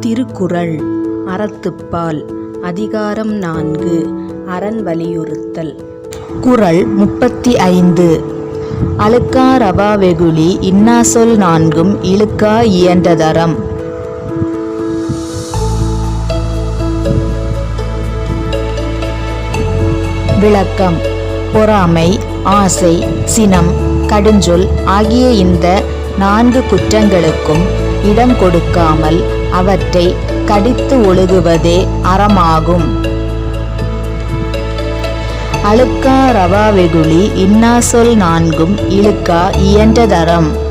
திருக்குறள். அறத்துப்பால். அதிகாரம் நான்கு. அறன் வலியுறுத்தல். குறள் முப்பத்தி ஐந்து. அழுக்கா ரவா வெகுளி இன்னாசொல் நான்கும் இழுக்கா இயன்றதரம் விளக்கம். பொறாமை ஆசை சினம் கடுஞ்சொல் ஆகிய இந்த நான்கு குற்றங்களுக்கும் இடம் கொடுக்காமல் அவற்றை கடித்து ஒழுகுவதே அறமாகும். அழுக்கா ரவா வெகுளி இன்னாசொல் நான்கும் இழுக்கா இயன்றதரம்.